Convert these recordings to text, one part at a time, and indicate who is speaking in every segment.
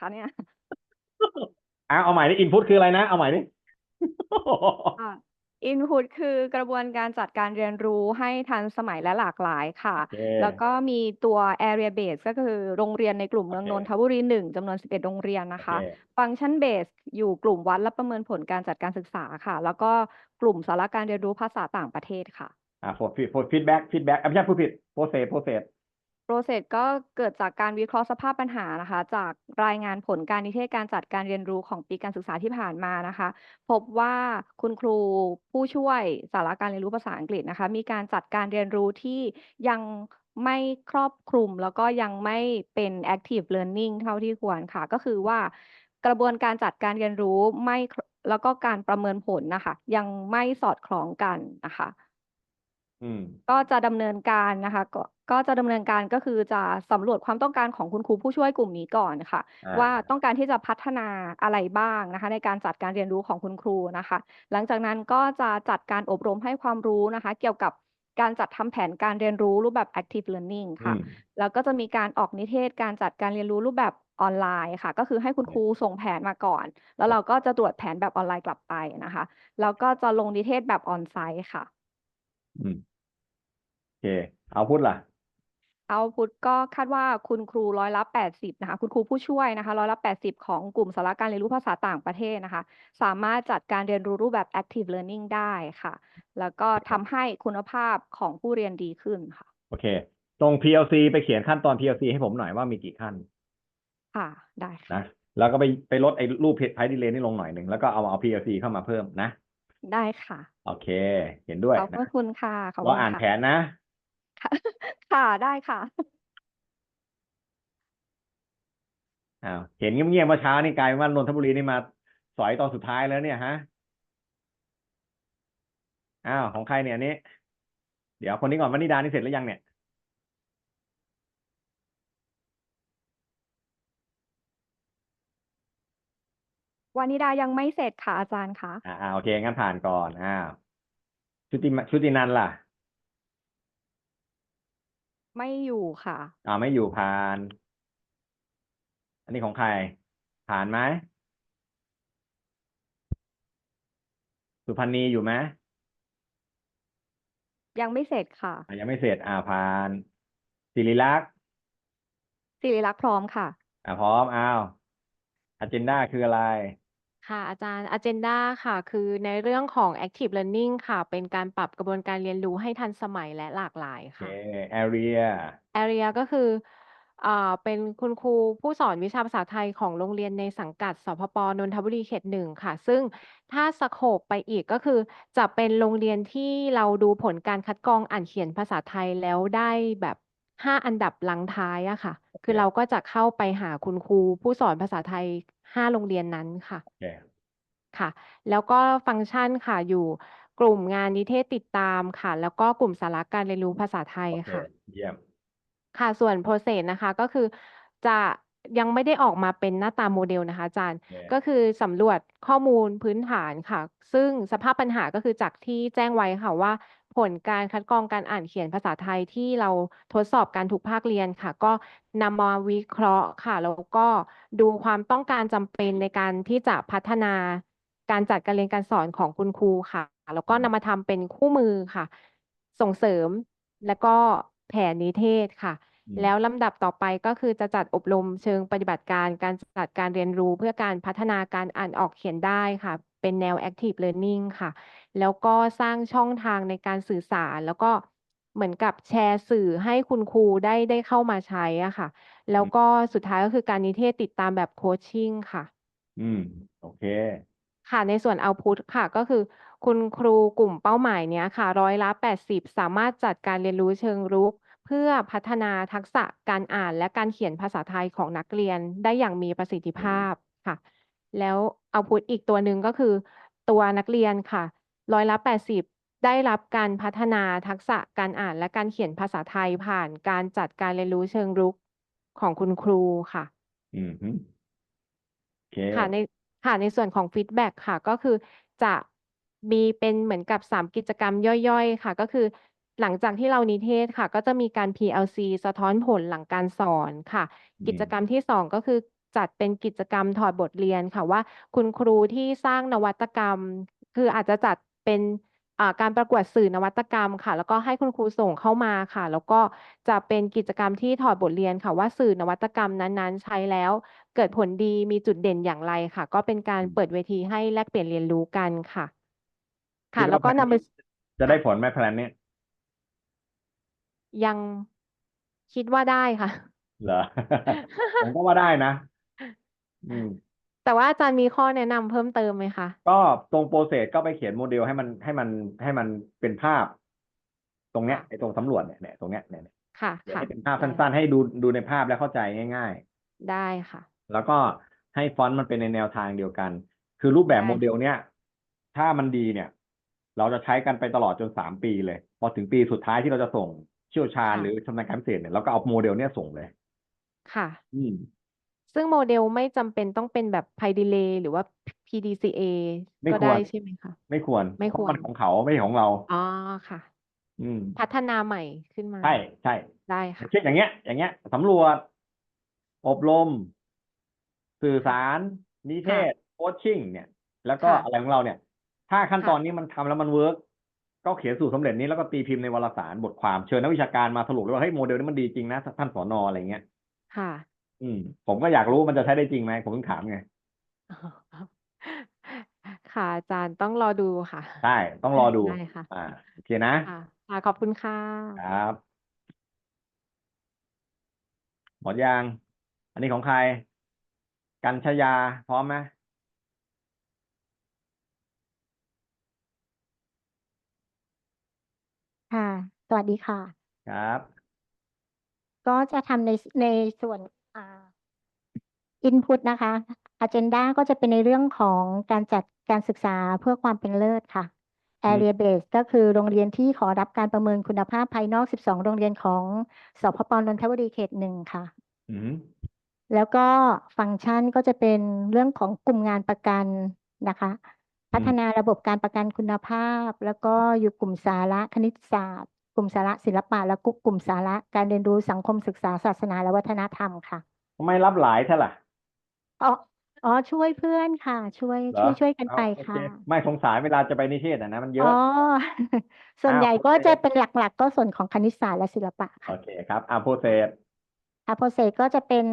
Speaker 1: คะเนี่ย
Speaker 2: อะเอาใหม่ดิอินพุตคืออะไรนะ เอาใหม่ดิ
Speaker 1: อ่า Input คือกระบวนการจัดการเรียนรู้ให้ทันสมัยและหลากหลายค่ะ
Speaker 2: โอเค
Speaker 1: แล้วก็มีตัว Area Base ก็คือโรงเรียนในกลุ่มเมือง
Speaker 2: โอเคน
Speaker 1: นทบุรีหนึ่งจำนวน 11 โรงเรียนนะคะ
Speaker 2: โอเค
Speaker 1: Function Base อยู่กลุ่มวัดและประเมินผลการจัดการศึกษาค่ะ แล้วก็กลุ่มสาระการเรียนรู้ภาษาต่างประเทศค่ะ
Speaker 2: อ่า for for feedback feedback อะไม่ใช่ผู้ผิด process process
Speaker 1: Process ก็เกิดจากการวิเคราะห์สภาพปัญหานะคะ จากรายงานผลการนิเทศการจัดการเรียนรู้ของปีการศึกษาที่ผ่านมานะคะ พบว่าคุณครูผู้ช่วยสาระการเรียนรู้ภาษาอังกฤษนะคะ มีการจัดการเรียนรู้ที่ยังไม่ครอบคลุม แล้วก็ยังไม่เป็น active learning เท่าที่ควรค่ะ ก็คือว่ากระบวนการจัดการเรียนรู้ไม่แล้วก็การประเมินผลนะคะ ยังไม่สอดคล้องกันนะคะ
Speaker 2: อืม
Speaker 1: ก็จะดำเนินการนะคะ ก็ก็จะดำเนินการก็คือจะสำรวจความต้องการของคุณครูผู้ช่วยกลุ่มนี้ก่อนค่ะ
Speaker 2: อ่า
Speaker 1: ว่าต้องการที่จะพัฒนาอะไรบ้างนะคะ ในการจัดการเรียนรู้ของคุณครูนะคะ หลังจากนั้นก็จะจัดการอบรมให้ความรู้นะคะ เกี่ยวกับการจัดทำแผนการเรียนรู้รูปแบบ active learning
Speaker 2: อื
Speaker 1: ค่ะ
Speaker 2: ม
Speaker 1: แล้วก็จะมีการออกนิเทศการจัดการเรียนรู้รูปแบบออนไลน์ค่ะ ก็คือให้คุณครูส่งแผนมาก่อน แล้วเราก็จะตรวจแผนแบบออนไลน์กลับไปนะคะ แล้วก็จะลงนิเทศแบบออนไซต์ค่ะ
Speaker 2: อืมโอ เคเอาพูดล่ะ
Speaker 1: เอาพุทก็คาดว่าคุณครูร้อยละแปดสิบนะคะ คุณครูผู้ช่วยนะคะร้อยละแปดสิบของกลุ่มสาระการเรียนรู้ภาษาต่างประเทศนะคะ สามารถจัดการเรียนรู้รูปแบบ active learning ได้ค่ะ แล้วก็ทำให้คุณภาพของผู้เรียนดีขึ้นค่ะ
Speaker 2: โอเค ตรง PLC ไปเขียนขั้นตอน PLC ให้ผมหน่อยว่ามีกี่ขั้น
Speaker 1: ค่ะ ได้ค่ะ
Speaker 2: นะแล้วก็ไปไปลดไอ้รูปไพดีเลนนี่ลงหน่อยหนึ่งแล้วก็เอาเอา PLC เข้ามาเพิ่มนะ
Speaker 1: ได้ค่ะ
Speaker 2: โอเค เห็นด้วย
Speaker 1: ขอบพ
Speaker 2: นะ
Speaker 1: ระคุณค่ะขอบ
Speaker 2: เรา
Speaker 1: คุณ
Speaker 2: อ่านแผ
Speaker 1: ค่ะ
Speaker 2: นนะ
Speaker 1: ค่ะ ค่ะได้ค่ะ
Speaker 2: อ้าวเห็นเงียบๆเมื่อเช้านี่กลายเป็นว่านนทบุรีนี่มาสอยตอนสุดท้ายแล้วเนี่ยฮะอ้าวของใครเนี่ยอันนี้ เดี๋ยวคนนี้ก่อนวนิดานี่เสร็จแล้วยังเนี่ย
Speaker 1: วานิดายังไม่เสร็จค่ะอาจารย์คะ
Speaker 2: อ่าอ่าโอเคงั้นผ่านก่อนอ้าวชุติมาชุตินันท์ล่ะ
Speaker 1: ไม่อยู่ค่ะ
Speaker 2: อ่าไม่อยู่ผ่าน อันนี้ของใคร ผ่านไหมสุพันธ์นีอยู่ไหม
Speaker 1: ยังไม่เสร็จค่ะ
Speaker 2: อะยังไม่เสร็จอ่าผ่านศิริลักษณ์
Speaker 1: สิริลักษณ์พร้อมค่ะ
Speaker 2: อ่าพร้อมอ้าวอ g เจนดาคืออะไร
Speaker 3: ค่ะอาจารย์ Agenda ค่ะ คือในเรื่องของ Active Learning ค่ะ เป็นการปรับกระบวนการเรียนรู้ให้ทันสมัยและหลากหลาย
Speaker 2: โอเค
Speaker 3: ค่ะ
Speaker 2: area
Speaker 3: Area ก็คืออ่าเป็นคุณครูผู้สอนวิชาภาษาไทยของโรงเรียนในสังกัดสพปนนทบุรีเขตหนึ่งค่ะ ซึ่งถ้าสโคปไปอีกก็คือ จะเป็นโรงเรียนที่เราดูผลการคัดกรองอ่านเขียนภาษาไทยแล้วได้แบบห้าอันดับหลังท้ายอะค่ะคือเราก็จะเข้าไปหาคุณครูผู้สอนภาษาไทย ห้าโรงเรียนนั้นค่ะ
Speaker 2: โอเค
Speaker 3: ค่ะ แล้วก็ฟังก์ชันค่ะอยู่กลุ่มงานนิเทศติดตามค่ะ แล้วก็กลุ่มสาระการเรียนรู้ภาษาไทย
Speaker 2: โอเค
Speaker 3: ค่ะ
Speaker 2: เยี่ยม
Speaker 3: ค่ะ ส่วน process นะคะก็คือจะยังไม่ได้ออกมาเป็นหน้าตาโมเดลนะคะอาจารย์
Speaker 2: โอเค
Speaker 3: ก็คือสำรวจข้อมูลพื้นฐานค่ะ ซึ่งสภาพปัญหาก็คือจากที่แจ้งไว้ค่ะว่า ผลการคัดกรองการอ่านเขียนภาษาไทยที่เราทดสอบการทุกภาคเรียนค่ะ ก็นำมาวิเคราะห์ค่ะ แล้วก็ดูความต้องการจำเป็นในการที่จะพัฒนาการจัดการเรียนการสอนของคุณครูค่ะ แล้วก็นำมาทำเป็นคู่มือค่ะ ส่งเสริมแล้วก็แผนนิเทศค่ะ
Speaker 2: อืม
Speaker 3: แล้วลำดับต่อไปก็คือจะจัดอบรมเชิงปฏิบัติการการจัดการเรียนรู้เพื่อการพัฒนาการอ่านออกเขียนได้ค่ะ เป็นแนว active learning ค่ะ แล้วก็สร้างช่องทางในการสื่อสาร แล้วก็เหมือนกับแชร์สื่อให้คุณครูได้ได้เข้ามาใช้อะค่ะ แล้วก็สุดท้ายก็คือการนิเทศติดตามแบบโคชชิ่งค่ะ
Speaker 2: อืม โอเค
Speaker 3: ค่ะในส่วน output ค่ะก็คือ คุณครูกลุ่มเป้าหมายเนี้ยค่ะร้อยละ80สามารถจัดการเรียนรู้เชิงรุก เพื่อพัฒนาทักษะการอ่านและการเขียนภาษาไทยของนักเรียนได้อย่างมีประสิทธิภาพค่ะ แล้ว output อีกตัวหนึ่งก็คือ ตัวนักเรียนค่ะร้อยละ 80 ได้รับการพัฒนาทักษะการอ่านและการเขียนภาษาไทยผ่านการจัดการเรียนรู้เชิงรุกของคุณครูค่ะ
Speaker 2: อืมฮึโอเค
Speaker 3: ค่ะในค่ะในส่วนของฟีดแบ็กค่ะ ก็คือจะมีเป็นเหมือนกับ3กิจกรรมย่อยๆ ค่ะ ก็คือหลังจากที่เรานิเทศค่ะ ก็จะมีการ PLC สะท้อนผลหลังการสอนค่ะ
Speaker 2: อืม
Speaker 3: กิจกรรมที่2ก็คือ จัดเป็นกิจกรรมถอดบทเรียนค่ะว่า คุณครูที่สร้างนวัตกรรม คืออาจจะจัดเป็นอ่าการประกวดสื่อนวัตกรรมค่ะ แล้วก็ให้คุณครูส่งเข้ามาค่ะ แล้วก็จะเป็นกิจกรรมที่ถอดบทเรียนค่ะ ว่าสื่อนวัตกรรมนั้นๆ ใช้แล้ว เกิดผลดีมีจุดเด่นอย่างไรค่ะ ก็เป็นการเปิดเวทีให้แลกเปลี่ยนเรียนรู้กันค่ะ ค่ะ
Speaker 2: คิด
Speaker 3: แล้วก็
Speaker 2: แผ
Speaker 3: นำไป
Speaker 2: จะได้ผลไหมแพลนเนี้ย
Speaker 3: ยังคิดว่าได้ค่ะ
Speaker 2: เหรอผมก็ว่าได้นะ อืม
Speaker 3: แต่ว่าอาจารย์มีข้อแนะนำเพิ่มเติมไหมคะ
Speaker 2: ก็ตรงโปรเซสก็ไปเขียนโมเดลให้มันให้มันให้มันเป็นภาพ ตรงเนี้ย
Speaker 3: ค่ะ
Speaker 2: ไอ้ตรงสำรวจเนี่ยเนี่ยตรงเนี้ยเนี่ยเนี่ย
Speaker 3: ค่ะ
Speaker 2: เดี๋ยว
Speaker 3: ค่ะ
Speaker 2: ให้เป็นภาพ
Speaker 3: ได้
Speaker 2: สั้นๆ ให้ดูดูในภาพแล้วเข้าใจง่าย
Speaker 3: ได้ค่ะ
Speaker 2: ๆ แล้วก็ให้ฟอนต์มันเป็นในแนวทางเดียวกัน คือรูปแบบ
Speaker 3: ได้
Speaker 2: โมเดลเนี้ยถ้ามันดีเนี่ย เราจะใช้กันไปตลอดจนสามปีเลย พอถึงปีสุดท้ายที่เราจะส่งเชี่ยวชาญหรือชำนาญการพิเศษเนี่ยเราก็เอาโมเดลเนี้ยส่งเลย
Speaker 3: ค่ะ
Speaker 2: อืม
Speaker 3: ซึ่งโมเดลไม่จำเป็นต้องเป็นแบบ Pi Delay หรือว่า PDCA
Speaker 2: ไม่
Speaker 3: ก็
Speaker 2: ควร
Speaker 3: ได้ใช่ไหมคะ
Speaker 2: ไม่ควร
Speaker 3: ไม่
Speaker 2: เพราะ
Speaker 3: ควร
Speaker 2: มันของเขาไม่ใช่ของเรา
Speaker 3: อ๋อค่ะ
Speaker 2: อืม
Speaker 3: พัฒนาใหม่ขึ้นมา
Speaker 2: ใช่ใช่
Speaker 3: ได้ค่ะ
Speaker 2: เช่นอย่างเงี้ย อย่างเงี้ยสำรวจ อบรม สื่อสาร นิเทศโคชชิ่งเนี่ย แล้วก็
Speaker 3: ค่ะ
Speaker 2: อะไรของเราเนี่ย ถ้าขั้น
Speaker 3: ค่ะ
Speaker 2: ตอนนี้มันทำแล้วมันเวิร์กก็เขียนสูตรสำเร็จนี้แล้วก็ตีพิมพ์ในวารสารบทความเชิญนักวิชาการมาสรุปเลยว่าเฮ้ยโมเดลนี้มันดีจริงนะท่านสอนออะไรเงี้ย
Speaker 3: ค่ะ
Speaker 2: อืม ผมก็อยากรู้มันจะใช้ได้จริงไหม ผมถึงถามไง
Speaker 3: ค่ะอาจารย์ต้องรอดูค่ะ
Speaker 2: ใช่ ต้องรอดู
Speaker 3: ได้ค่ะ
Speaker 2: อ่า โอเคนะ
Speaker 3: ค่ะค่ะขอบคุณค่ะ
Speaker 2: ครับ หมดยาง อันนี้ของใคร กัญชยา พร้อมไหม
Speaker 4: ค่ะ สวัสดีค่ะ
Speaker 2: ครับ
Speaker 4: ก็จะทำในในส่วน อ่า input นะคะ agenda ก็จะเป็นในเรื่องของการจัดการศึกษาเพื่อความเป็นเลิศค่ะ
Speaker 2: อืม
Speaker 4: area base ก็คือโรงเรียนที่ขอรับการประเมินคุณภาพภายนอก 12 โรงเรียนของสพปนนทบุรีเขตหนึ่งค่ะ
Speaker 2: อืม
Speaker 4: แล้วก็ฟังก์ชันก็จะเป็นเรื่องของกลุ่มงานประกันนะคะ พัฒนาระบบการประกันคุณภาพ แล้วก็อยู่กลุ่มสาระคณิตศาสตร์ กลุ่มสาระศิลปะและกลุ่มสาระการเรียนรู้สังคมศึกษาศาสนาและวัฒนธรรมค่ะ
Speaker 2: ทำไมรับหลายใช่ล่ะ
Speaker 4: อ๋ออ๋อช่วยเพื่อนค่ะ ช่วย
Speaker 2: เหร
Speaker 4: ช่
Speaker 2: อ
Speaker 4: วยช่วยกัน
Speaker 2: เอา
Speaker 4: ไป
Speaker 2: โอเค
Speaker 4: ค่ะ
Speaker 2: ไม่สงสารเวลาจะไปนิเทศอะนะมันเย
Speaker 4: อ๋
Speaker 2: อะ
Speaker 4: อส่วน
Speaker 2: อ้าว
Speaker 4: ใหญ่
Speaker 2: โอ
Speaker 4: ก็
Speaker 2: เค
Speaker 4: จะเป็นหลัก ๆ ก็ส่วนของคณิตศาสตร์และศิลปะ
Speaker 2: โอ
Speaker 4: ค่ะ
Speaker 2: เคครับอ่าโปรเซส
Speaker 4: ค่ะโปรเซสก็จะเป็น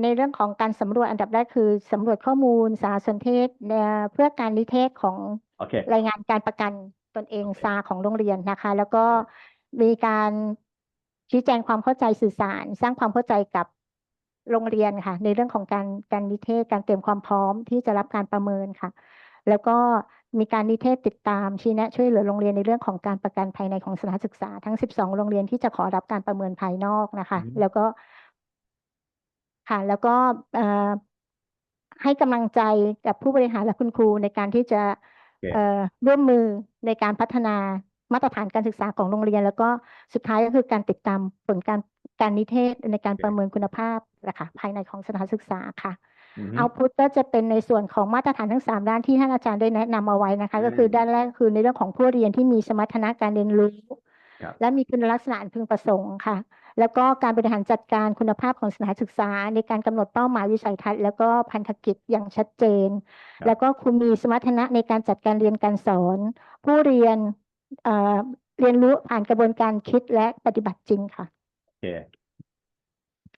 Speaker 4: ในเรื่องของการสำรวจอันดับแรกคือสำรวจข้อมูลสารสนเทศเอ่อเพื่อการนิเทศของ
Speaker 2: โอเค
Speaker 4: รายงานการประกันตนเอง
Speaker 2: โอเค
Speaker 4: ซาของโรงเรียนนะคะ แล้วก็
Speaker 2: โอ
Speaker 4: มีการชี้แจงความเข้าใจสื่อสาร สร้างความเข้าใจกับโรงเรียนค่ะ ในเรื่องของการการนิเทศการเตรียมความพร้อมที่จะรับการประเมินค่ะ แล้วก็มีการนิเทศติดตามชี้แนะช่วยเหลือโรงเรียนในเรื่องของการประกันภายในของสถานศึกษา ทั้ง 12 โรงเรียนที่จะขอรับการประเมินภายนอกนะคะ
Speaker 2: อือฮึ
Speaker 4: แล้วก็ ค่ะ แล้วก็เอ่อให้กำลังใจกับผู้บริหารและคุณครูในการที่จะ
Speaker 2: โอเค
Speaker 4: เอ่อร่วมมือในการพัฒนา มาตรฐานการศึกษาของโรงเรียน แล้วก็สุดท้ายก็คือการติดตามผลการการนิเทศในการประเมินคุณภาพนะคะภายในของสถานศึกษาค่ะ
Speaker 2: อือฮึ
Speaker 4: เอาพุทก็จะเป็นในส่วนของมาตรฐานทั้งสามด้านที่ท่านอาจารย์ได้แนะนำเอาไว้นะคะ ก็คือ
Speaker 2: อืม
Speaker 4: ด้านแรกคือในเรื่องของผู้เรียนที่มีสมรรถนะการเรียนรู้
Speaker 2: ครับ
Speaker 4: และมีคุณลักษณะอันพึงประสงค์ค่ะ แล้วก็การบริหารจัดการคุณภาพของสถานศึกษา ในการกำหนดเป้าหมายวิสัยทัศน์แล้วก็พันธกิจอย่างชัดเจน
Speaker 2: ครับ
Speaker 4: แล้วก็คุณมีสมรรถนะในการจัดการเรียนการสอน ผู้เรียน เอ่อเรียนรู้ผ่านกระบวนการคิดและปฏิบัติจริงค่ะ
Speaker 2: โอเค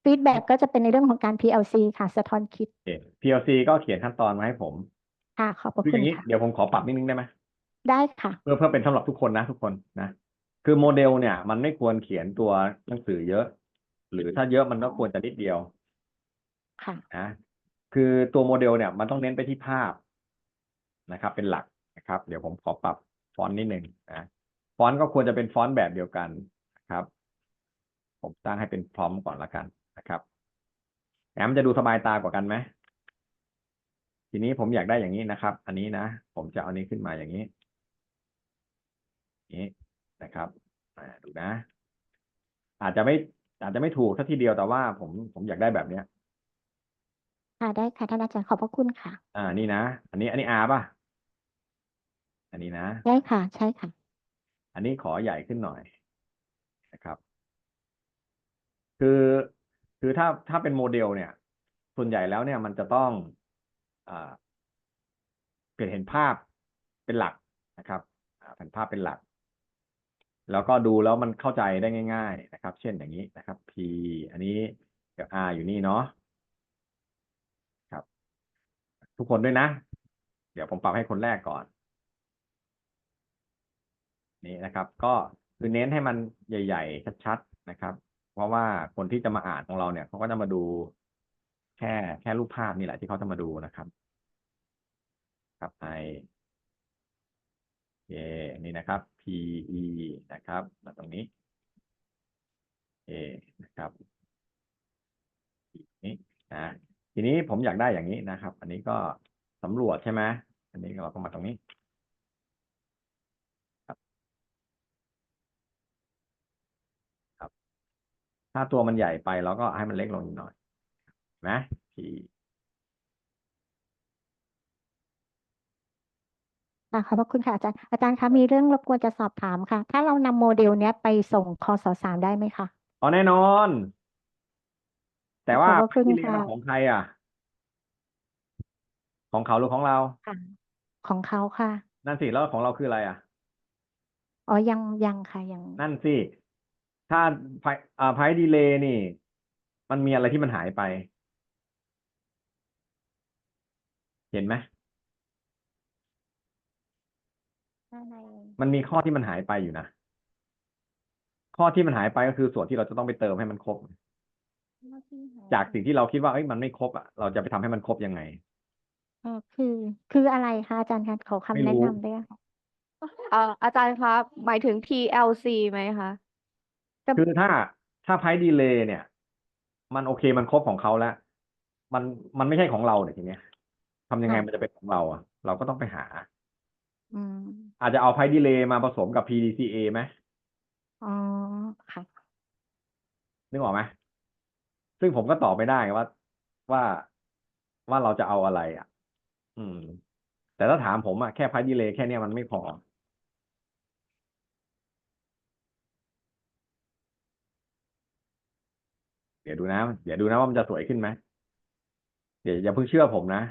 Speaker 4: ฟีดแบ็กก็จะเป็นในเรื่องของการ PLC ค่ะ สะท้อนคิด
Speaker 2: โอเค PLC ก็เขียนขั้นตอนมาให้ผม
Speaker 4: ค่ะขอบพระ
Speaker 2: คืออ
Speaker 4: คุ
Speaker 2: ย่า
Speaker 4: ณ
Speaker 2: งนี้
Speaker 4: ค่ะ
Speaker 2: เดี๋ยวผมขอปรับนิดนึงได้ไหม
Speaker 4: ได้ค่ะ
Speaker 2: เพื่อเพื่อเป็นสำหรับทุกคนนะทุกคนนะคือโมเดลเนี่ย มันไม่ควรเขียนตัวหนังสือเยอะ หรือถ้าเยอะมันก็ควรจะนิดเดียว
Speaker 4: ค่ะ
Speaker 2: นะคือตัวโมเดลเนี่ย มันต้องเน้นไปที่ภาพนะครับ เป็นหลักนะครับ เดี๋ยวผมขอปรับ ฟอนต์นิดหนึ่งนะฟอนต์ก็ควรจะเป็นฟอนต์แบบเดียวกันนะครับ ผมตั้งให้เป็นพร้อมก่อนละกันนะครับแอมจะดูสบายตากว่ากันไหมทีนี้ผมอยากได้อย่างนี้นะครับ อันนี้นะ ผมจะเอานี้ขึ้นมาอย่างนี้นี้นะครับอ่าดูนะ อาจจะไม่อาจจะไม่ถูกสักทีเดียวแต่ว่าผมผมอยากได้แบบเนี้ย
Speaker 4: ค่ะได้ค่ะท่านอาจารย์ขอบพระคุณค่ะ
Speaker 2: อ่านี่นะ อันนี้อันนี้อาป่ะ อันนี้นะ
Speaker 4: ได้ค่ะ ใช่ค่ะ
Speaker 2: อันนี้ขอใหญ่ขึ้นหน่อยนะครับ คือคือถ้าถ้าเป็นโมเดลเนี่ย ส่วนใหญ่แล้วเนี่ยมันจะต้องอ่าเปลี่ยนเห็นภาพเป็นหลักนะครับอ่าเห็นภาพเป็นหลัก แล้วก็ดูแล้วมันเข้าใจได้ง่าย ๆ นะครับ เช่นอย่างนี้นะครับ P อันนี้เดี๋ยว R อยู่นี่เนาะครับ ทุกคนด้วยนะ เดี๋ยวผมปรับให้คนแรกก่อน นี่นะครับ ก็คือเน้นให้มันใหญ่ ๆ ชัดๆนะครับ เพราะว่าคนที่จะมาอ่านของเราเนี่ยเขาก็จะมาดูแค่แค่รูปภาพนี่แหละที่เขาจะมาดูนะครับครับไอเอนี่นะครับ P E นะครับมาตรงนี้ A นะครับนี้นะทีนี้ผมอยากได้อย่างนี้นะครับ อันนี้ก็สำรวจใช่ไหมอันนี้เราก็มาตรงนี้ ถ้าตัวมันใหญ่ไปเราก็ให้มันเล็กลงอีกหน่อยเห็นไหมที
Speaker 4: ค่ะขอบพระคุณค่ะอาจารย์อาจารย์คะมีเรื่องรบกวนจะสอบถามค่ะ ถ้าเรานำโมเดลเนี้ยไปส่งคอสสามได้ไหมคะ
Speaker 2: อ๋อแน่นอน แต่ว่า
Speaker 4: ขอบพระคุณ
Speaker 2: ที่เรียน
Speaker 4: ค่ะ
Speaker 2: ของใครอะ ของเขาหรือของเรา
Speaker 4: ค่ะ ของเขาค่ะ
Speaker 2: นั่นสิแล้วของเราคืออะไรอะ
Speaker 4: อ๋อยังยังค่ะยัง
Speaker 2: นั่นสิ ถ้าไพอ่าไพดีเลย์นี่ มันมีอะไรที่มันหายไป เห็นไหมมันมีข้อที่มันหายไปอยู่นะ ข้อที่มันหายไปก็คือส่วนที่เราจะต้องไปเติมให้มันครบ จากสิ่งที่เราคิดว่าเอ้ยมันไม่ครบอะเราจะไปทำให้มันครบยังไง
Speaker 4: เออคือ คืออะไรคะอาจารย์คะขอ
Speaker 2: ไม่
Speaker 4: คำแนะ
Speaker 2: รู้
Speaker 4: นำด้วยค่ะ
Speaker 1: เอ่ออาจารย์ครับหมายถึง PLC ไหมคะ
Speaker 2: คือถ้าถ้าไพดีเลย์เนี่ย มันโอเคมันครบของเขาแล้ว มันมันไม่ใช่ของเราเนี่ยทีเนี้ยทำยังไง
Speaker 4: ค่ะ
Speaker 2: มันจะเป็นของเราอะ เราก็ต้องไปหา
Speaker 4: อืม
Speaker 2: อาจจะเอาไพดีเลย์มาผสมกับ PDCA ไหม
Speaker 4: อ๋อค่ะ
Speaker 2: นึกออกไหมซึ่งผมก็ตอบไม่ได้ว่า ว่าว่าเราจะเอาอะไรอะ อืม แต่ถ้าถามผมอะแค่ไพดีเลย์แค่เนี้ยมันไม่พอ ดี๋ยวดูนะ เดี๋ยวดูนะว่ามันจะสวยขึ้นไหมเดี๋ยวอย่าเพิ่งเชื่อผมนะ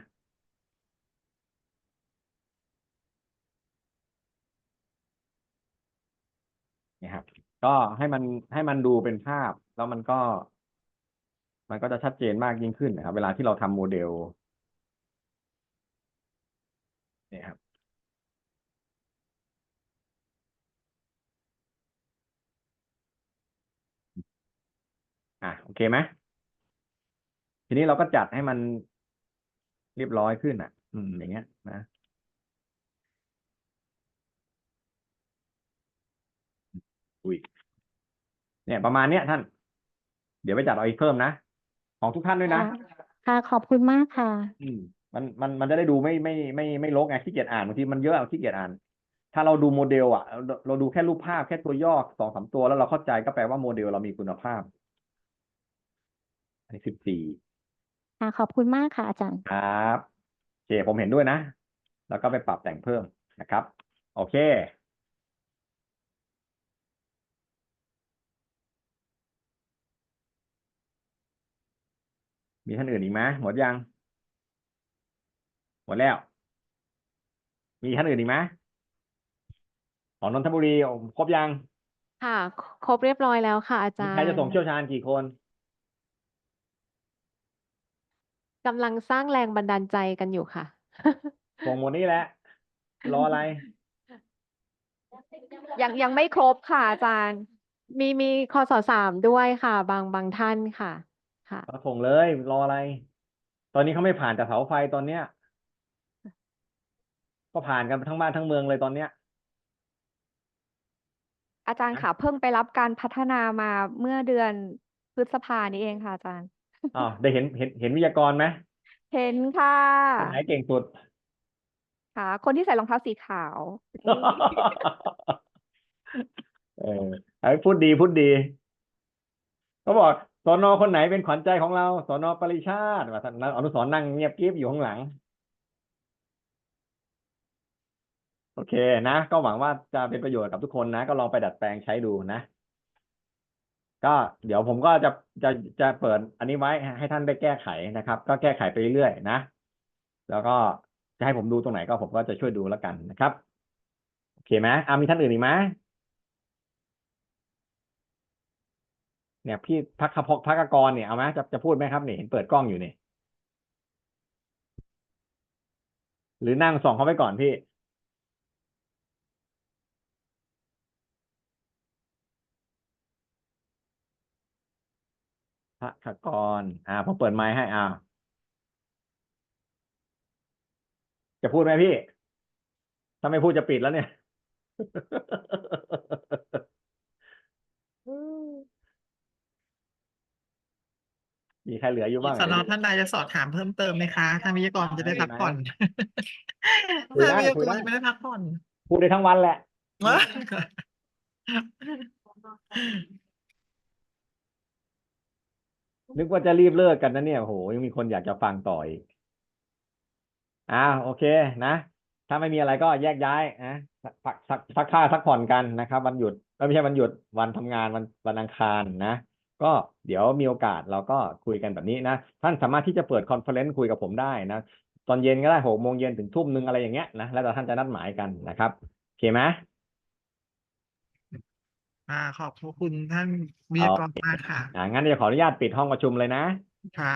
Speaker 2: นี่ครับ ก็ให้มันให้มันดูเป็นภาพ แล้วมันก็ มันก็จะชัดเจนมากยิ่งขึ้นนะครับ เวลาที่เราทำโมเดล นี่ครับ อะโอ เคไหมทีนี้เราก็จัดให้มันเรียบร้อยขึ้นอะ อืม อย่างเงี้ยนะอุ้ยเนี่ยประมาณเนี้ยท่าน เดี๋ยวไปจัดเอาอีกเพิ่มนะของทุกท่านด้วยนะ
Speaker 4: ค่ะค่ะขอบคุณมากค่ะ
Speaker 2: อืมมันมันมันจะได้ดูไม่ไม่ไม่ไม่รกไงขี้เกียจอ่านบางทีมันเยอะอะขี้เกียจอ่าน ถ้าเราดูโมเดล อะ เราเราดูแค่รูปภาพแค่ตัวย่อสองสามตัวแล้วเราเข้าใจก็แปลว่าโมเดลเรามีคุณภาพ อันนี้สิบสี่
Speaker 4: ค่ะขอบคุณมากค่ะอาจารย์
Speaker 2: ครับโอเคผมเห็นด้วยนะ แล้วก็ไปปรับแต่งเพิ่มนะครับ โอเค มีท่านอื่นอีกไหมหมดยัง หมดแล้ว มีท่านอื่นอีกไหมของนนทบุรีครบยัง
Speaker 3: ค่ะ ครบเรียบร้อยแล้วค่ะอา
Speaker 2: มี
Speaker 3: จาร
Speaker 2: ใคร
Speaker 3: ย์
Speaker 2: จะส่งเชี่ยวชาญกี่คน
Speaker 3: กำลังสร้างแรงบันดาลใจกันอยู่ค่ะ
Speaker 2: ส่งหมดนี่แหละ รออะไร
Speaker 1: ยังยังไม่ครบค่ะอาจารย์
Speaker 3: มีมีคอสสามด้วยค่ะ บางบางท่านค่ะ ค่ะ
Speaker 2: ก็ส่งเลย รออะไร ตอนนี้เขาไม่ผ่านจากเสาไฟตอนเนี้ย ก็ผ่านกันทั้งบ้านทั้งเมืองเลยตอนเนี้ย
Speaker 1: อาจารย์ค่ะเพิ่งไปรับการพัฒนามาเมื่อเดือนพฤษภานี้เองค่ะอาจารย์
Speaker 2: อ้าวได้เห็นเห็นเห็นวิทยากรไหม
Speaker 1: เห็นค่ะ
Speaker 2: คนไหนเก่งสุด
Speaker 1: ค่ะ คนที่ใส่รองเท้าสีขาว
Speaker 2: เออไอ้พูดดีพูดดีเขาบอกสอนอคนไหนเป็นขวัญใจของเราสอนอปริชาติว่าท่านอนุสรณ์นั่งเงียบกริบอยู่ข้างหลัง โอเคนะ ก็หวังว่าจะเป็นประโยชน์กับทุกคนนะ ก็ลองไปดัดแปลงใช้ดูนะ ก็เดี๋ยวผมก็จะจะจะเปิดอันนี้ไว้ให้ท่านได้แก้ไขนะครับ ก็แก้ไขไปเรื่อยๆนะ แล้วก็จะให้ผมดูตรงไหนก็ผมก็จะช่วยดูแล้วกันนะครับ โอเคไหมอ่ามีท่านอื่นอีกไหมเนี่ยพี่พักขพกพักกรเนี่ยเอาไหมจะจะพูดไหมครับเนี่ยเห็นเปิดกล้องอยู่นี่หรือนั่งส่องเขาไปก่อนพี่ พระขกร อ่าผมเปิดไมค์ให้อ่าจะพูดไหมพี่ ถ้าไม่พูดจะปิดแล้วเนี่ย มีใครเหลืออยู่บ้าง
Speaker 5: สนท่านใดจะสอบถามเพิ่มเติมไหมคะทางวิทยากรจะได้พักผ่อน
Speaker 2: คุยได้
Speaker 5: ทางวิทยา
Speaker 2: คุย
Speaker 5: ก
Speaker 2: ได้
Speaker 5: รไม่ได้พักผ่อน
Speaker 2: พูดได้ทั้งวันแหละ นึกว่าจะรีบเลิกกันนะเนี่ยโหยังมีคนอยากจะฟังต่ออีกอ่าโอเคนะ ถ้าไม่มีอะไรก็แยกย้ายนะพักสักสักค่าสักผ่อนกันนะครับ วันหยุดไม่ใช่วันหยุดวันทำงานวันวันอังคารนะ ก็เดี๋ยวมีโอกาสเราก็คุยกันแบบนี้นะ ท่านสามารถที่จะเปิดคอนเฟอเรนซ์คุยกับผมได้นะตอนเย็นก็ได้หกโมงเย็นถึงทุ่มหนึ่งอะไรอย่างเงี้ยนะแล้วแต่ท่านจะนัดหมายกันนะครับโอเคไหม
Speaker 5: อ่าขอบพระคุณท่านวิทยากรมากค่ะ
Speaker 2: อ่างั้นเดี๋ยวขออนุญาตปิดห้องประชุมเลยนะ
Speaker 5: ค่ะ